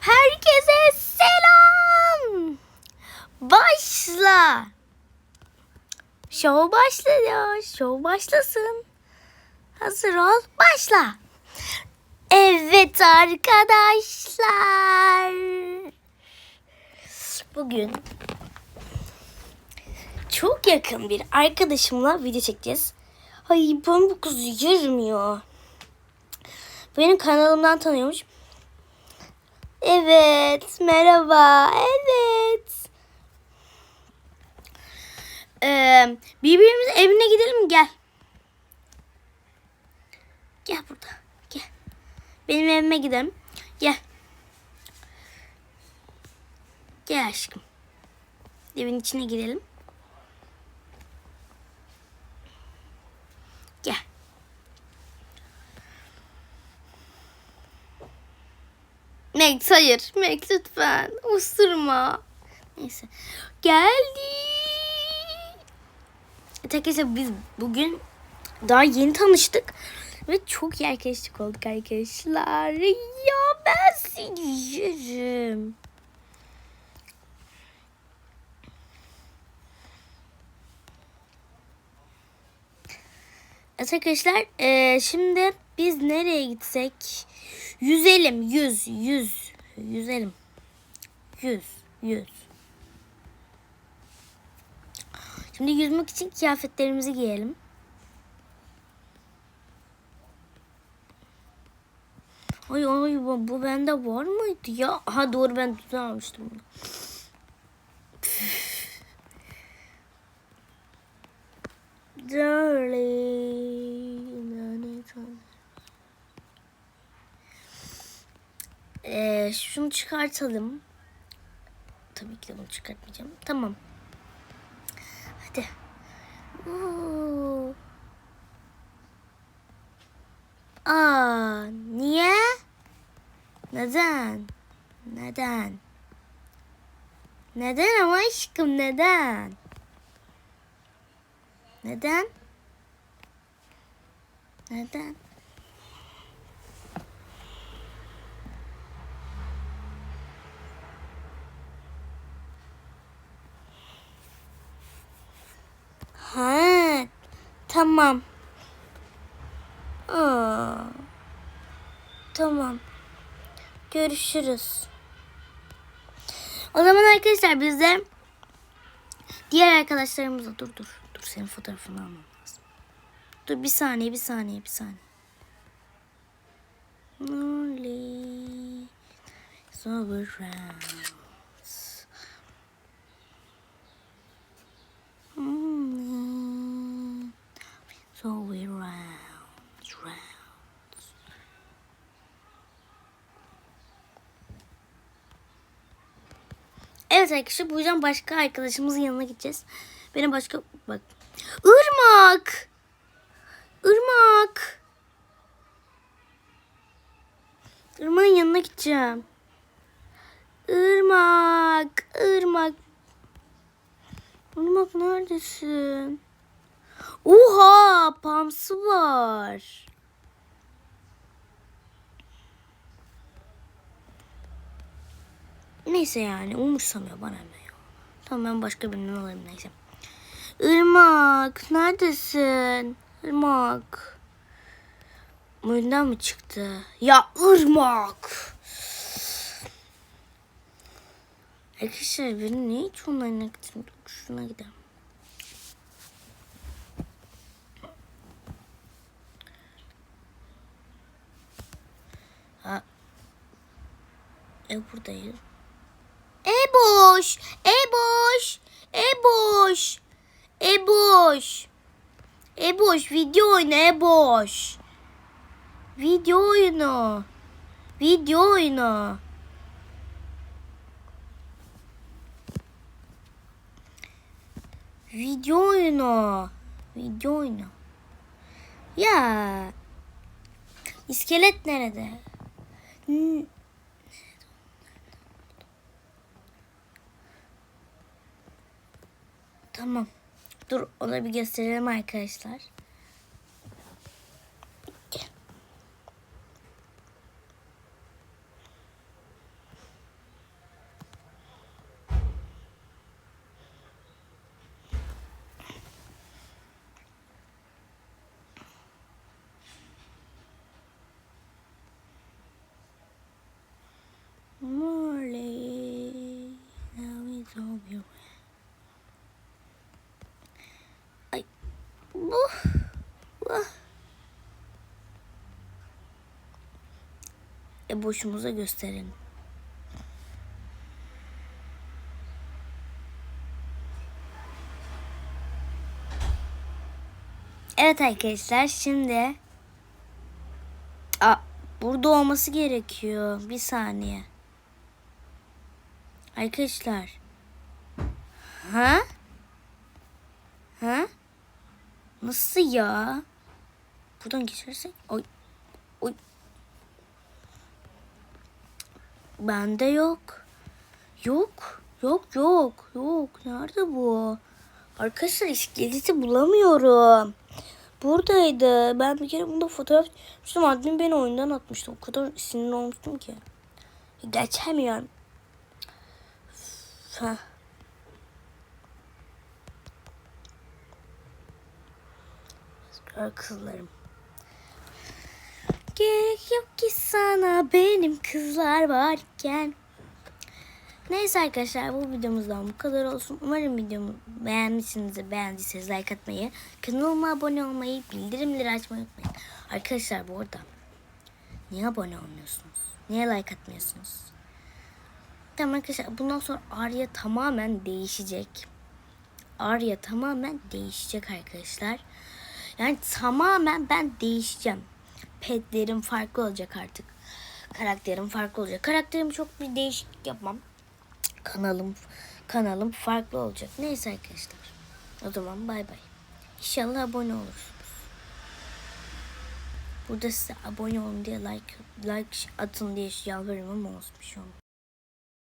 Herkese selam. Başla. Show başlıyor. Show başlasın. Hazır ol. Başla. Evet arkadaşlar. Bugün çok yakın bir arkadaşımla video çekeceğiz. Ay ben bu kızı yürümüyor. Benim kanalımdan tanıyormuş. Evet, merhaba. Evet. Ee, birbirimizin evine gidelim? Gel. Gel burada. Gel. Benim evime gidelim. Gel. Gel aşkım. Evin içine girelim. Gel. Max hayır. Max lütfen. Usurma. Neyse. Geldi. Arkadaşlar biz bugün daha yeni tanıştık. Ve çok iyi arkadaşlık olduk arkadaşlar. Ya ben seni yerim. Evet arkadaşlar eee, şimdi biz nereye gitsek? Yüzelim. Yüz. Yüz. Yüzelim. Yüz. Yüz. Şimdi yüzmek için kıyafetlerimizi giyelim. Ay ay bu, bu bende var mıydı ya? Ha doğru ben düzen almıştım bunu. Darling. Şunu çıkartalım. Tabii ki de bunu çıkartmayacağım. Tamam. Hadi. Oo. Aa, niye? Neden? Neden? Neden ama aşkım neden? Neden? Neden? Ha, tamam. Aa, tamam. Görüşürüz. O zaman arkadaşlar biz de diğer arkadaşlarımızla dur dur. Dur senin fotoğrafını almam lazım. Dur bir saniye bir saniye bir saniye. Lonely is all Evet arkadaşlar bu yüzden başka arkadaşımızın yanına gideceğiz. Benim başka bak. Irmak. Irmak. Irmak'ın yanına gideceğim. Irmak. Irmak. Irmak neredesin? Oha pamsı var. Neyse yani umursamıyor bana ne ya. Tamam ben başka birinden alayım neyse. Irmak neredesin? Irmak. Oyundan mı çıktı? Ya Irmak. Arkadaşlar beni niye hiç onlarına gittim? Şuna gidelim. Ha. E buradayız. Boş. E boş. E boş. E boş. E boş. Video oyunu e boş. Video oyunu. Video oyunu. Video oyunu. Video oyunu. Ya. İskelet nerede? N- Tamam. Dur ona bir gösterelim arkadaşlar. Bu. Bu. E boşumuza gösterelim. Evet arkadaşlar şimdi Aa, burada olması gerekiyor. Bir saniye. Arkadaşlar. Ha? Ha? Nasıl ya? Buradan geçersek. Oy. Oy. Bende yok. Yok. Yok yok. Yok. Nerede bu? Arkadaşlar iskeleti bulamıyorum. Buradaydı. Ben bir kere bunda fotoğraf çekmiştim. Admin beni oyundan atmıştı. O kadar sinirli olmuştum ki. Geçemiyorum. Heh. Kızlarım. Gerek yok ki sana benim kızlar varken. Neyse arkadaşlar bu videomuzdan bu kadar olsun. Umarım videomu beğenmişsinizdir. Beğendiyseniz like atmayı, kanalıma abone olmayı, bildirimleri açmayı unutmayın. Arkadaşlar bu arada niye abone olmuyorsunuz? Niye like atmıyorsunuz? Tamam arkadaşlar bundan sonra Arya tamamen değişecek. Arya tamamen değişecek arkadaşlar. Yani tamamen ben değişeceğim. Petlerim farklı olacak artık. Karakterim farklı olacak. Karakterim çok bir değişiklik yapmam. Kanalım kanalım farklı olacak. Neyse arkadaşlar. O zaman bay bay. İnşallah abone olursunuz. Burada size abone olun diye like like atın diye yalvarıyorum ama olmuş olmuş.